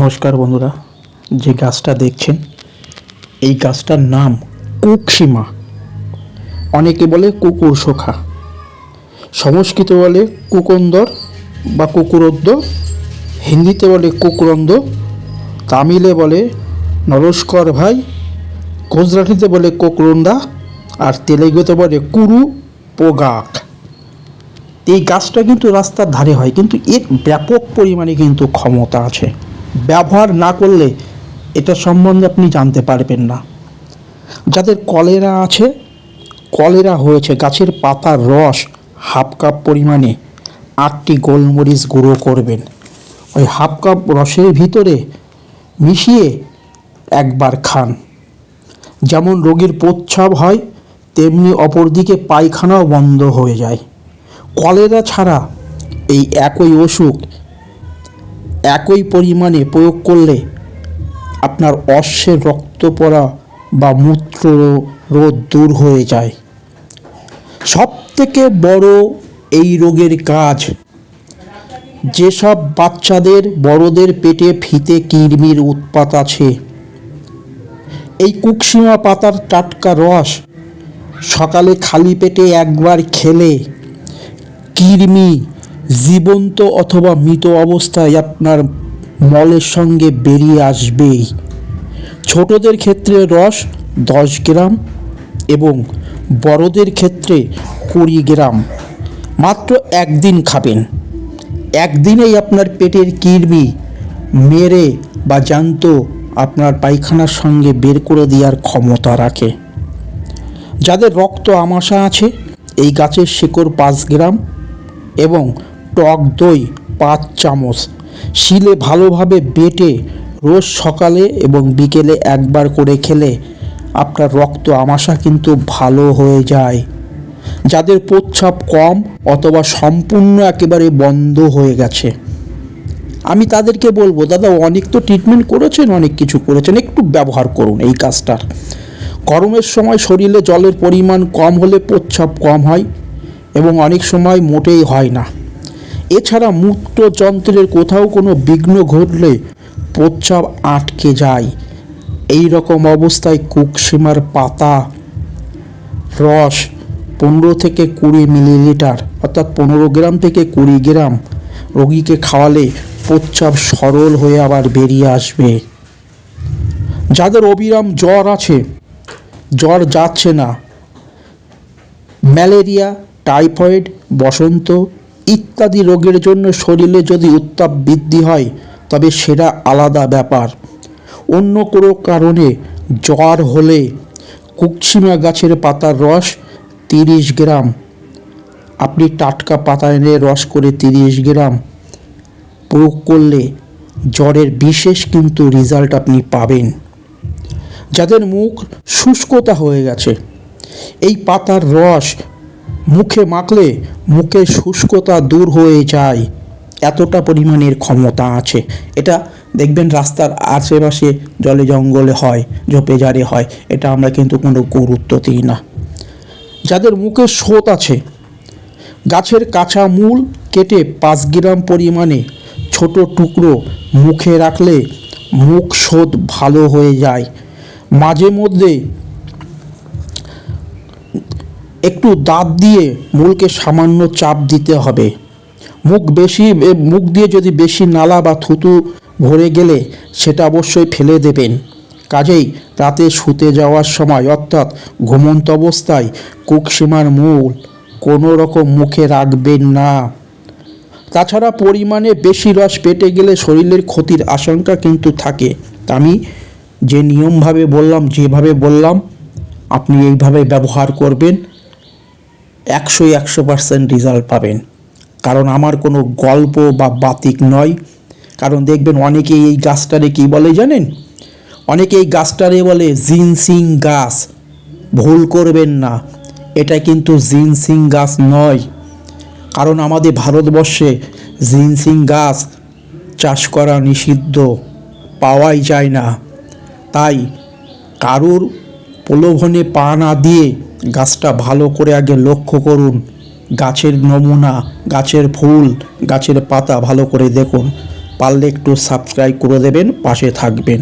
নমস্কার বন্ধুরা, যে গাছটা দেখছেন, এই গাছটার নাম কুকসীমা। অনেকে বলে কুকুর শোখা। সংস্কৃত বলে কুকন্দর বা কুকুরদ্দ, হিন্দিতে বলে কুকুরন্দ, তামিলে বলে নরস্কর ভাই, গুজরাটিতে বলে কোকরন্দা, আর তেলেগুতে বলে কুরু পোগাক। এই গাছটা কিন্তু রাস্তার ধারে হয়, কিন্তু এর ব্যাপক পরিমাণে কিন্তু ক্ষমতা আছে। ব্যবহার না করলে এটা সম্বন্ধে আপনি জানতে পারবেন না। যাদের কলেরা আছে, কলেরা হয়েছে, গাছের পাতার রস হাফ কাপ পরিমাণে আটটি গোলমরিচ গুঁড়ো করবেন। ওই হাফ কাপ রসের ভিতরে মিশিয়ে একবার খান। যেমন রোগীর প্রচ্ছাব হয়, তেমনি অপরদিকে পায়খানাও বন্ধ হয়ে যায়। কলেরা ছাড়া এই একই অসুখ একই পরিমাণে প্রয়োগ করলে আপনার অশ্বের রক্ত পড়া বা মূত্র রোধ দূর হয়ে যায়। সব থেকে বড় এই রোগের কাজ যেসব বাচ্চাদের, বড়দের পেটে ফিতে কিরমির উৎপাত আছে, এই কুকসীমা পাতার টাটকা রস সকালে খালি পেটে একবার খেলে কৃমি জীবন্ত অথবা মৃত অবস্থায় আপনার মলের সঙ্গে বেরিয়ে আসবেই। ছোটদের ক্ষেত্রে রস দশ গ্রাম এবং বড়দের ক্ষেত্রে কুড়ি গ্রাম। মাত্র একদিন খাবেন। একদিনেই আপনার পেটের কৃমি মেরে বা জ্যান্ত আপনার পায়খানার সঙ্গে বের করে দেওয়ার ক্ষমতা রাখে। যাদের রক্ত আমাশা আছে, এই গাছের শিকড় পাঁচ গ্রাম এবং টক দই, পাঁচ চামচ। শিলে ভালোভাবে বেটে রোজ সকালে এবং বিকেলে একবার করে খেলে আপনার রক্ত আমাশা কিন্তু ভালো হয়ে যায়। যাদের প্রচ্ছাপ কম অথবা সম্পূর্ণ একেবারে বন্ধ হয়ে গেছে। আমি তাদেরকে বলব, দাদা, অনেক তো ট্রিটমেন্ট করেছেন, অনেক কিছু করেছেন, একটু ব্যবহার করুন এই কাজটার। গরমের সময় শরীরে জলের পরিমাণ কম হলে প্রচ্ছাপ কম হয় এবং অনেক সময় মোটেই হয় না। এছাড়া মূত্রযন্ত্রের কোথাও কোনো বিঘ্ন ঘটলে প্রচ্ছাপ আটকে যায়। এই রকম অবস্থায় কুকসীমার পাতা, রস পনেরো থেকে কুড়ি মিলিলিটার অর্থাৎ পনেরো গ্রাম থেকে কুড়ি গ্রাম রোগীকে খাওয়ালে প্রচ্ছাপ সরল হয়ে আবার বেরিয়ে আসবে। যাদের অবিরাম জ্বর আছে, জ্বর যাচ্ছে না। ম্যালেরিয়া, টাইফয়েড, বসন্ত ইত্যাদি রোগের জন্য শরীরে যদি উত্তাপ বৃদ্ধি হয়, তবে সেটা আলাদা ব্যাপার। অন্য কোনো কারণে জ্বর হলে কুকসিমা গাছের পাতার রস তিরিশ গ্রাম। আপনি টাটকা পাতা এনে রস করে তিরিশ গ্রাম। প্রয়োগ করলে জ্বরের বিশেষ কিন্তু রেজাল্ট আপনি পাবেন। যাদের মুখ শুষ্কতা হয়ে গেছে, এই পাতার রস মুখে মাখলে মুখের শুষ্কতা দূর হয়ে যায়। এতটা পরিমাণের ক্ষমতা আছে। এটা দেখবেন রাস্তার আশেপাশে জলে জঙ্গলে হয়, ঝোপে জারে হয়। এটা আমরা কিন্তু কোনো গুরুত্ব দিই না। যাদের মুখে স্রোত আছে, গাছের কাঁচা মূল কেটে পাঁচ গ্রাম পরিমাণে ছোট টুকরো মুখে রাখলে মুখ শোধ ভালো হয়ে যায়। মাঝে মধ্যে একটু দাঁত দিয়ে মূলকে সামান্য চাপ দিতে হবে। মুখ বেশি মুখ দিয়ে যদি বেশি নালা বা থুতু ভরে গেলে সেটা অবশ্যই ফেলে দেবেন। কাজেই রাতে শুতে যাওয়ার সময় অর্থাৎ ঘুমন্ত অবস্থায় কুকসীমার মূল কোনো রকম মুখে রাখবেন না। তাছাড়া পরিমাণে বেশি রস পেটে গেলে শরীরের ক্ষতির আশঙ্কা কিন্তু থাকে। আমি যে নিয়মভাবে বললাম, যেভাবে বললাম, আপনি এইভাবে ব্যবহার করবেন। একশো একশো পার্সেন্ট রেজাল্ট পাবেন। কারণ আমার কোনো গল্প বা বাতিক নয়। কারণ দেখবেন অনেকেই এই গাছটারে কী বলে জানেন? অনেকে এই গাছটারে বলে জিনসিং গাছ। ভুল করবেন না। এটা কিন্তু জিনসিং গাছ নয়। কারণ আমাদের ভারতবর্ষে জিনসিং গাছ চাষ করা নিষিদ্ধ। পাওয়াই যায় না। তাই কারুর প্রলোভনে পা না দিয়ে গাছটা ভালো করে আগে লক্ষ্য করুন। গাছের নমুনা, গাছের ফুল, গাছের পাতা ভালো করে দেখুন। পারলে একটু সাবস্ক্রাইব করে দেবেন, পাশে থাকবেন।